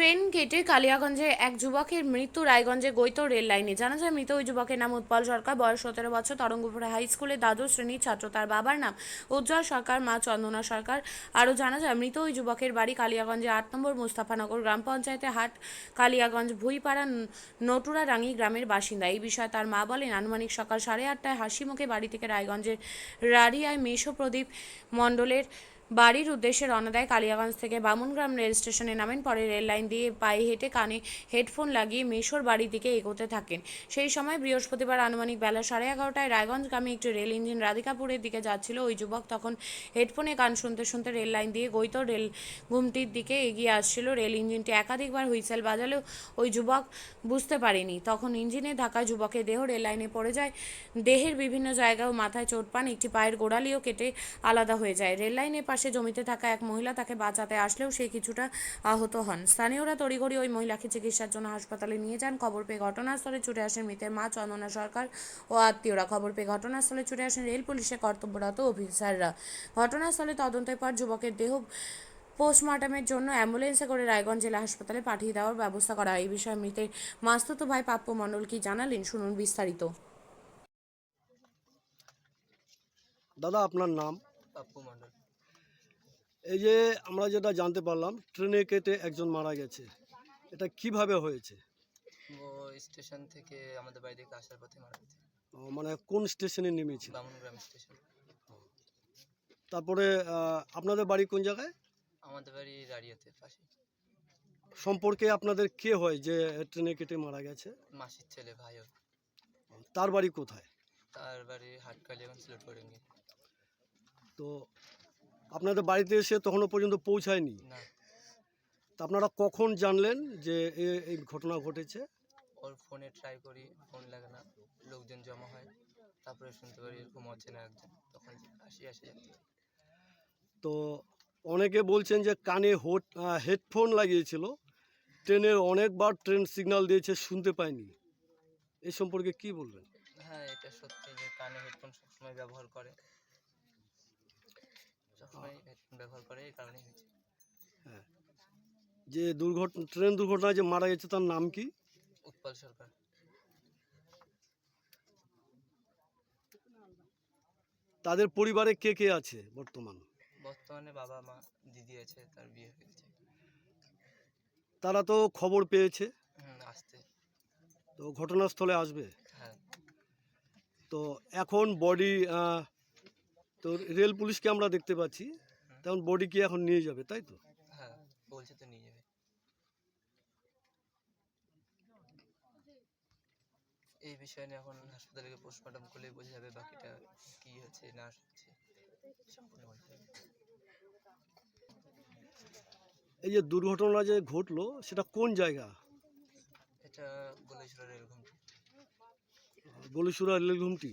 Train কেটে কালিয়াগঞ্জে এক যুবকের মৃত্যু রায়গঞ্জে গৈত রেল লাইনে। জানা যায়, মৃত ওই যুবকের নাম উৎপল সরকার। বয়স সতেরো বছর, তরঙ্গপুরে হাই স্কুলে দ্বাদশ শ্রেণির ছাত্র। তার বাবার নাম উজ্জ্বল সরকার, মা চন্দনা সরকার। আরও জানা যায়, মৃত ওই যুবকের বাড়ি কালিয়াগঞ্জে আট নম্বর মুস্তাফানগর গ্রাম পঞ্চায়েতে হাট, কালিয়াগঞ্জ ভুইপাড়া নটুরারাঙ্গি গ্রামের বাসিন্দা। এই বিষয়ে তার মা বলেন, আনুমানিক সকাল সাড়ে আটটায় হাসি মুখে বাড়ি থেকে রায়গঞ্জের রাড়িয়ায় মেশো প্রদীপ মণ্ডলের বাড়ির উদ্দেশ্যে রওনা দেয় কালিয়াগঞ্জ থেকে। বামুনগ্রাম রেল স্টেশনে নামেন, পরে রেল লাইন দিয়ে পায়ে হেঁটে কানে হেডফোন লাগিয়ে মেশোর বাড়ির দিকে এগোতে থাকেন। সেই সময় বৃহস্পতিবার আনুমানিক বেলা সাড়ে এগারোটায় রায়গঞ্জগামী একটি রেল ইঞ্জিন রাধিকাপুরের দিকে যাচ্ছিল। ওই যুবক তখন হেডফোনে গান শুনতে শুনতে রেল লাইন দিয়ে গৈত রেল ঘুমটির দিকে এগিয়ে আসছিল। রেল ইঞ্জিনটি একাধিকবার হুইসেল বাজালেও ওই যুবক বুঝতে পারেনি। তখন ইঞ্জিনে ধাক্কায় যুবকের দেহ রেল লাইনে পড়ে যায়। দেহের বিভিন্ন জায়গায় ও মাথায় চোট পান, একটি পায়ের গোড়ালিও কেটে আলাদা হয়ে যায়। রেল লাইনের পাশে জমিতে থাকা এক মহিলা তাকে বাঁচাতে আসলেও সে কিছুটা আহত হন। স্থানীয়রা তড়িঘড়ি ওই মহিলাকে চিকিৎসার জন্য হাসপাতালে নিয়ে যান। খবর পেয়ে ঘটনাস্থলে ছুটে আসেন মৃতের মা চন্দনা সরকার ও আত্মীয়রা। খবর পেয়ে ঘটনাস্থলে ছুটে আসেন রেল পুলিশের কর্তব্যরত অফিসাররা। ঘটনাস্থলে তদন্তের পর যুবকের দেহ পোস্টমর্টমের জন্য অ্যাম্বুলেন্সে করে রায়গঞ্জ জেলা হাসপাতালে পাঠিয়ে দেওয়ার ব্যবস্থা করা হয়। এই বিষয়ে মৃতের মাস্তুত ভাই পাপ্পু মণ্ডল কি জানালেন? শুনুন বিস্তারিত। দাদা আপনার নাম? পাপ্পু মণ্ডল। এই যে আমরা যেটা জানতে পারলাম ট্রেনে কেটে একজন মারা গেছে। এটা কীভাবে হয়েছে? ও স্টেশন থেকে আমাদের বাড়ি থেকে আসার পথে মারা গেছে। ও, মানে কোন স্টেশনে নেমেছিল বামুনগ্রাম স্টেশন। তারপরে আহ, আপনাদের বাড়ি কোন জায়গায়? আমাদের বাড়ি রাড়িয়াতে পাশে সম্পর্কে আপনাদের কে হয় যে ট্রেনে কেটে মারা গেছে? মাসির ছেলে ভাইও। তার বাড়ি কোথায়? তার বাড়ি হাটকালি এবং সিলেটগড়ে তো আপনাদের বাড়িতে এসে তখনও পর্যন্ত পৌঁছায়নি। না। তা আপনারা কখন জানলেন যে এ- এই ঘটনা ঘটেছে? ওর ফোনে ট্রাই করি ফোন লাগে না লোকজন জমা হয় তারপরে শুনতে পারি এরকম অচেনা একজন তখন আসি আসি। তো অনেকে বলছেন যে কানে হোট হেডফোন লাগিয়েছিল ট্রেনের অনেকবার ট্রেন সিগন্যাল দিয়েছে শুনতে পায়নি এ সম্পর্কে কি বলবেন? হ্যাঁ এটা সত্যি যে কানে হেডফোন সবসময় ব্যবহার করে। সবসময় ব্যবহার করে এই কারণেই হয়েছে। যে দুর্ঘটনা ট্রেন দুর্ঘটনায় যে মারা গেছে তার নাম কি? উৎপল সরকার। তাদের পরিবারে কে কে আছে বর্তমান? বর্তমানে বাবা মা দিদি আছে তার বিয়ে হয়ে গেছে। তারা তো খবর পেয়েছে। হুম আসতে তো ঘটনাস্থলে আসবে। হ্যাঁ। তো এখন বডি তো রেল পুলিশকে আমরা দেখতে পাচ্ছি। তেমন বডি কি এখন নিয়ে যাবে তাই তো? হ্যাঁ বলছে তো নিয়ে যাবে। এই বিষয় নিয়ে এখন হাসপাতালে পোস্টমর্টম করলে বোঝা যাবে বাকিটা কি হচ্ছে না হচ্ছে। সম্পূর্ণ বোঝা যাবে এই যে দুর্ঘটনা যে ঘটলো সেটা কোন জায়গা? এটা বলেছিল রেল ঘুমটি। গলিসুরা রেল ঘুমটি